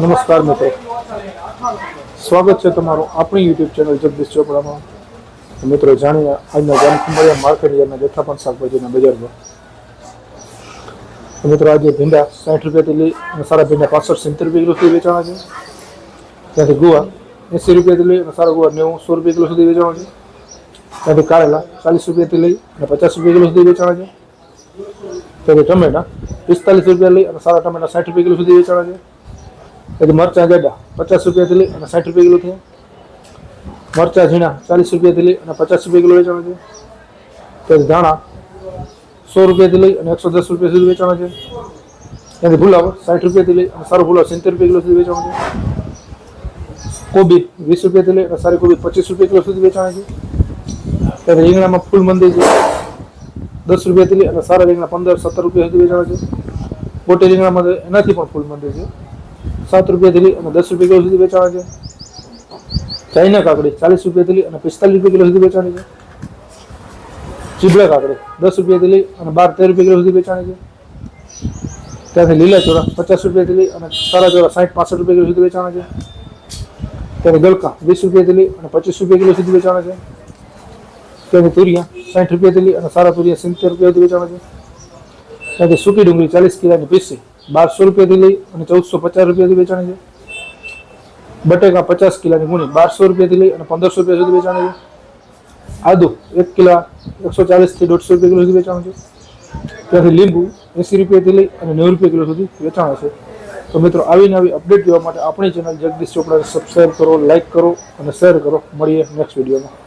નમસ્કાર મિત્રો. સ્વાગત છે તમારું આપણી યુટ્યુબ ચેનલ જગદીશ ચોપડામાં. મિત્રો, જાણીએ આજના જામખંભાળિયા માર્કેટ યાર્ડના જથ્થાબંધ શાકભાજીના બજારમાં. મિત્રો, આજે ભીંડા સાઠ રૂપિયાથી લઈ અને સારા ભીંડા પાસઠ સિત્તેર રૂપિયા કિલો સુધી વેચાણા છે. ત્યાંથી ગુવા એંસી રૂપિયાથી લઈ અને સારા ગુવા નેવું સો રૂપિયા કિલો સુધી વેચાણા છે. ત્યાંથી કારેલા ચાલીસ રૂપિયાથી લઈ અને પચાસ રૂપિયા કિલો સુધી વેચાણા છે. ત્યાંથી ટમેટા પિસ્તાલીસ રૂપિયા લઈ અને સારા ટમેટા સાઠ રૂપિયા કિલો સુધી વેચાણા છે. ત્યાંથી મરચાં ગડા પચાસ રૂપિયાથી લઈ અને સાઠ રૂપિયા કિલો થયા. મરચાં ઝીણા, ચાલીસ રૂપિયાથી લઈ અને પચાસ રૂપિયા કિલો વેચાણ છે. પછી ધાણા, સો રૂપિયાથી લઈ અને એકસો દસ રૂપિયા સુધી વેચાણ છે. એની ગુલાબ સાઠ રૂપિયાથી લઈ અને સારું ગુલાબ સિત્તેર રૂપિયા કિલો સુધી વેચાણ છે. કોબી વીસ રૂપિયાથી લઈ અને સારી કોબી પચીસ રૂપિયા કિલો સુધી વેચાણ છે. ત્યારે રીંગણામાં ફૂલ મંદી છે. દસ રૂપિયાથી લઈ અને સારા રીંગણા પંદર, સત્તર રૂપિયા સુધી વેચાણ છે. મોટી રીંગણામાં એનાથી પણ ફૂલ મંદી છે. સાત રૂપિયાથી લઈ અને દસ રૂપિયા કિલો સુધી વેચાણ છે. ચાઇના કાકડી ચાલીસ રૂપિયાથી લઈ અને પિસ્તાલીસ રૂપિયા કિલો સુધી વેચાણ છે. ચીબડા કાકડી દસ રૂપિયાથી લઈ અને બાર તેર રૂપિયા કિલો સુધી વેચાણ છે. ત્યાંથી લીલા ચોરા પચાસ રૂપિયાથી લઈ અને સારા ચોરા સાઠ પાસઠ રૂપિયા કિલો સુધી વેચાણ છે. ત્યારે ગલકા વીસ રૂપિયાથી લઈ અને પચીસ રૂપિયા કિલો સુધી વેચાણ છે. ત્યાંથી તુરિયા સાઠ રૂપિયા થેલી અને સારા તુરિયા સિત્તેર રૂપિયા સુધી વેચાણ છે. ત્યાંથી સૂકી ડુંગળી ચાલીસ કિલોની પીસી બારસો રૂપિયાથી લઈ અને ચૌદસો પચાસ રૂપિયાથી વેચાણી છે. બટેકા પચાસ કિલાની ગુણી બારસો રૂપિયાથી લઈ અને પંદરસો રૂપિયા સુધી વેચાણી છે. આદુ એક કિલો એકસો ચાલીસથી દોઢસો રૂપિયા કિલો સુધી વેચાણ છે. ત્યાંથી લીંબુ એંસી રૂપિયાથી લઈ અને નેવું રૂપિયા કિલો સુધી વેચાણ છે. તો મિત્રો, આવી અપડેટ જોવા માટે આપણી ચેનલ જગદીશ ચોપડાને સબસ્ક્રાઈબ કરો લાઇક કરો અને શેર કરો. મળીએ નેક્સ્ટ વિડીયોમાં